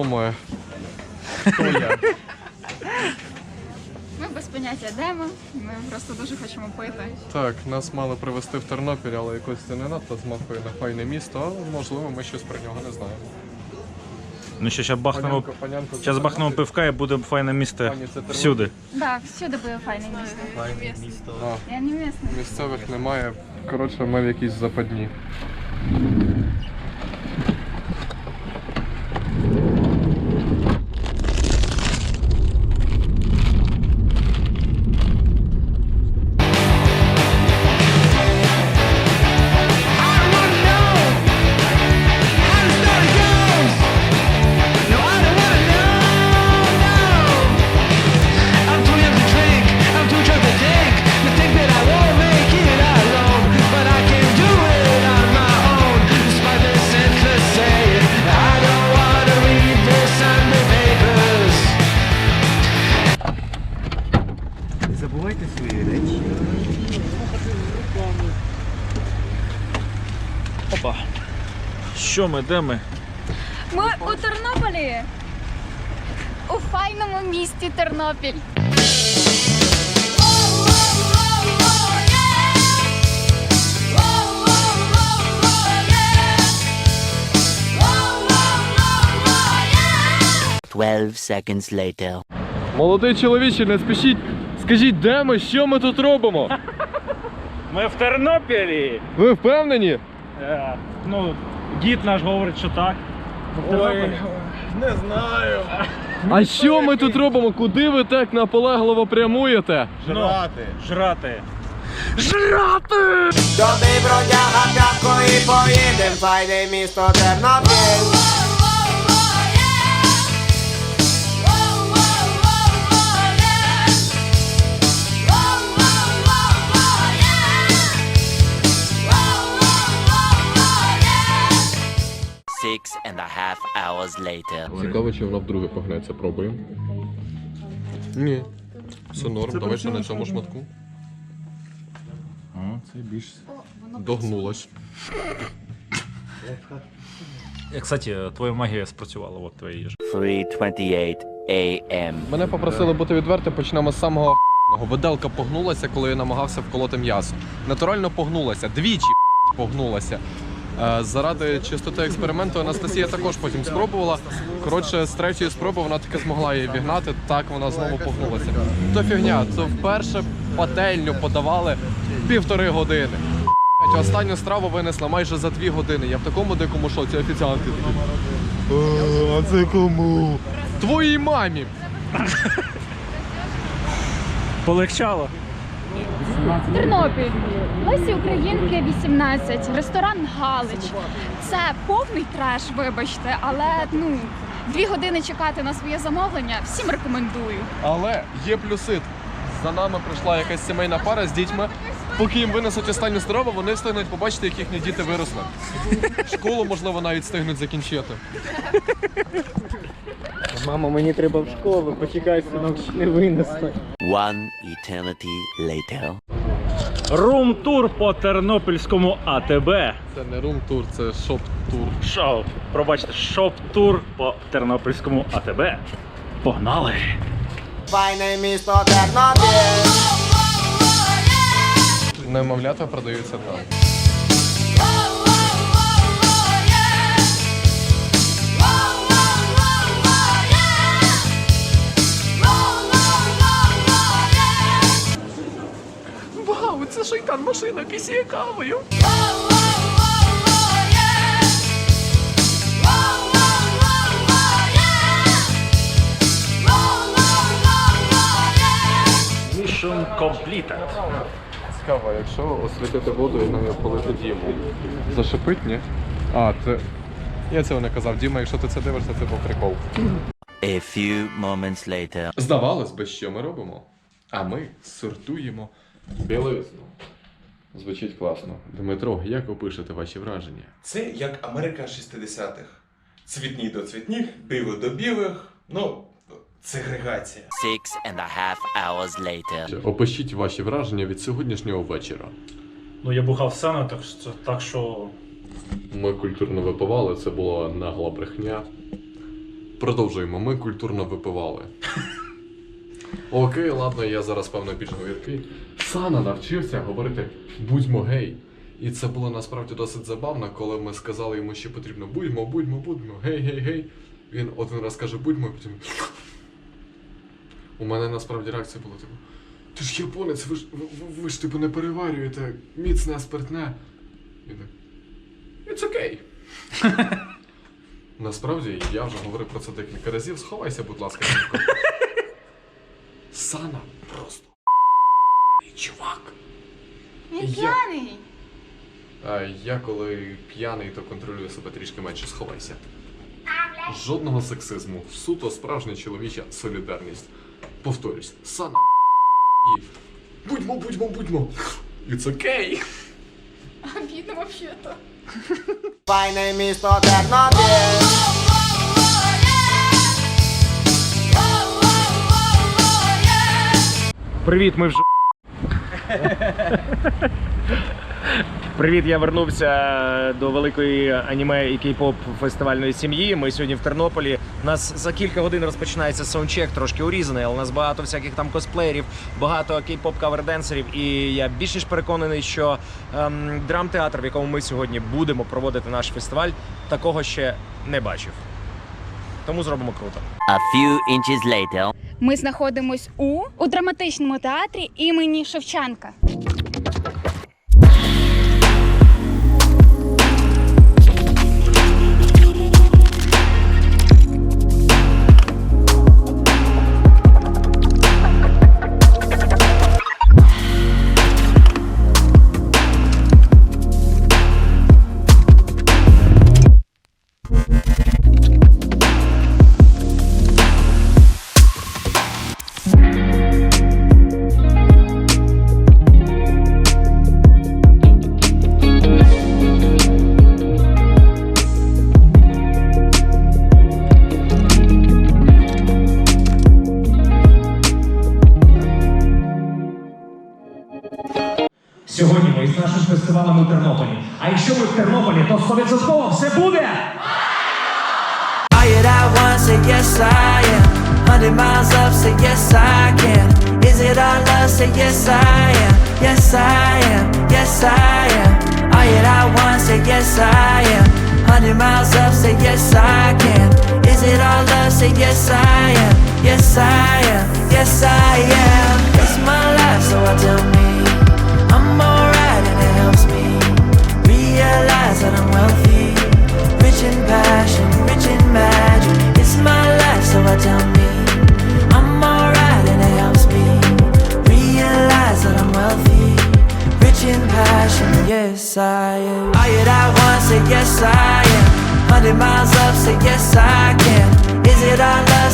Хто ми? Хто я? Ми без поняття де ми. Ми просто дуже хочемо пити. Так, нас мали привезти в Тернопіль, але якось це не надто змахує на файне місто, але можливо ми щось про нього не знаємо. Ну що, зараз бахнемо. Панянко, панянко, Зараз бахнемо пивка і буде файне місце Пані, це Тернопіль? всюди. Так, всюди буде файне місто. А, Я не місна. місцевих немає. Коротше, ми в якійсь западні. Не свої речі. Опа. Що ми, де ми? Ми у Тернополі. У файному місті Тернопіль. Twelve seconds later. Молодий чоловіче, не спішіть. Скажіть, де ми? Що ми тут робимо? Ми в Тернопілі. Ви впевнені? Е, ну, гід наш говорить, що так. Ми в Тернополі. не знаю. А що ми тут робимо? Куди ви так наполегливо прямуєте? Жрати. Жрати. Тобі бродяга п'ятко і поїдем, файне місто Тернопіль. Hours later. Цікаво, чи вона вдруге погнеться, пробуємо. Ні. Все норм, давай ще на цьому шматку. Це більш. Догнулась. Е, Кстати, твоя магія спрацювала, от твоя їжа. 3:28 a.m. Мене попросили бути відвертим, почнемо з самого х**ного. Виделка погнулася, коли я намагався вколоти м'ясо. Натурально погнулася, двічі погнулася. Е, Заради чистоти експерименту Анастасія також потім спробувала. Коротше, з третьої спроби вона таки змогла її вігнати, так вона знову погнулася. То фігня, то вперше пательню подавали півтори години. Останню страву винесла майже за дві години. Я в такому дикому шоці офіціанти. такі. «Е, А це кому? Твоїй мамі. Полегчало. Тернопіль. Лесі Українки 18. Ресторан Галич. Це повний треш, вибачте, але ну. Дві години чекати на своє замовлення всім рекомендую. Але є плюси. За нами прийшла якась сімейна пара з дітьми. Поки їм винесуть останню страву, вони встигнуть побачити, як їхні діти виросли. Школу, можливо, навіть встигнуть закінчити. Мамо, мені треба в школу, почекай, синок, ще не винесли. One eternity later. Рум-тур по тернопільському АТБ. Це не рум-тур, це шоп-тур. Шоу. Пробачте, шоп-тур по тернопільському АТБ. Погнали! Файне місто Тернопіль. Немовлята продаються там. Це машина пісіє кавою. Mission completed. Цікаво, якщо освітити воду і нею полити Діму. Зашипить, ні? А, це. Я цього не казав. Діма, якщо ти це дивишся, це був прикол. A few moments later. Здавалось би, що ми робимо. А ми сортуємо білизну. Звучить класно. Дмитро, як опишете ваші враження? Це як Америка 60-х. Цвітні до цвітніх, біле до білих. Ну, сегрегація. Six and a half hours later. Опишіть ваші враження від сьогоднішнього вечора. Ну, я бухав сцену, так що, так що Ми культурно випивали, це була нагла брехня. Продовжуємо. Ми культурно випивали. Окей, ладно, я зараз певно більш говіркий. Сана навчився говорити будьмо гей. І це було насправді досить забавно, коли ми сказали йому, що потрібно будьмо, будьмо, будьмо, гей, гей, гей. Він один раз каже будьмо, і потім. У мене насправді реакція була типу. Ти ж японець, ви ж ви, ви- ж типу не переварюєте міцне спиртне. Він так. It's okay. Насправді я вже говорив про це декілька разів. Сховайся, будь ласка, Ніко. Сана просто чувак. Він Я- п'яний. А я коли п'яний, то контролюю себе трішки менше. Сховайся. Жодного сексизму. Суто справжня чоловіча солідарність. Повторюсь, сана і будьмо, будьмо, будьмо. It's okay. Обідно взагалі-то. Файне місто Тернопіль Привіт, ми вже. Привіт, я вернувся до великої аніме і кей-поп фестивальної сім'ї. Ми сьогодні в Тернополі. У нас за кілька годин розпочинається саундчек, трошки урізаний, але у нас багато всяких там косплеєрів, багато кей-поп каверденсерів. І я більш ніж переконаний, що ем, драмтеатр, в якому ми сьогодні будемо проводити наш фестиваль, такого ще не бачив. Тому зробимо круто. A few inches later. Ми знаходимось у, у драматичному театрі імені Шевченка. Сьогодні ми з нашим фестивалем у Тернополі. А якщо ви в Тернополі, то 100% все буде! Are you that one? Say yes I am. Hundred miles up, say yes I can. Is it our love? Say yes I am. Yes I am. Yes I am. Are you that one? Say yes I am. Hundred miles up, say yes I can. Is it our love? Say yes I am. Yes I am. Yes I am. It's my life, so I tell me I'm alright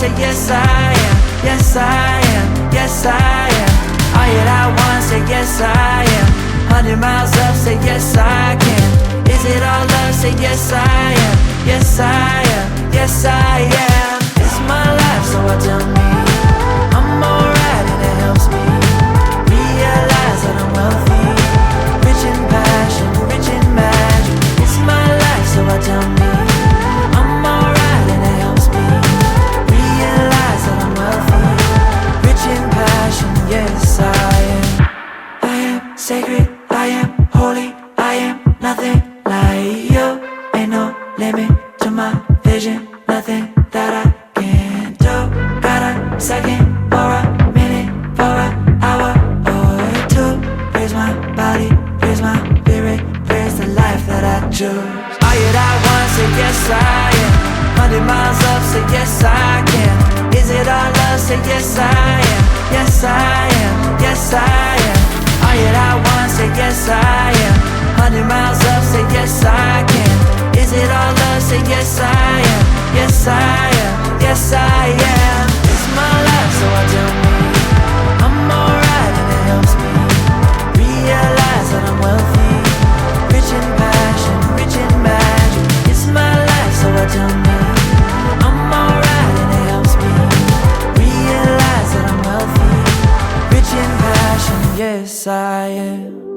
Say yes, I am. Yes, I am. Yes, I am. You that one? Say yes, I am. Hundred miles up, say yes, I can. Is it all love? Say yes, I am. Yes, I am. Yes, I am. It's my life, so I tell sacred, I am holy, I am nothing like you. Ain't no limit to my vision, nothing that I can't do. Got a second or a minute for an hour or two. Praise my body, praise my spirit, praise the life that I choose. Are you that one? Say yes, I am. Hundred miles up, say yes, I can. Is it our love? Say yes, I am. Yes, I am. Yes, I am. You that one? Say yes, I am. Hundred miles up, say yes, I can. Is it all love? Say yes, I am. Yes, I am. Yes, I am. Yes, I am.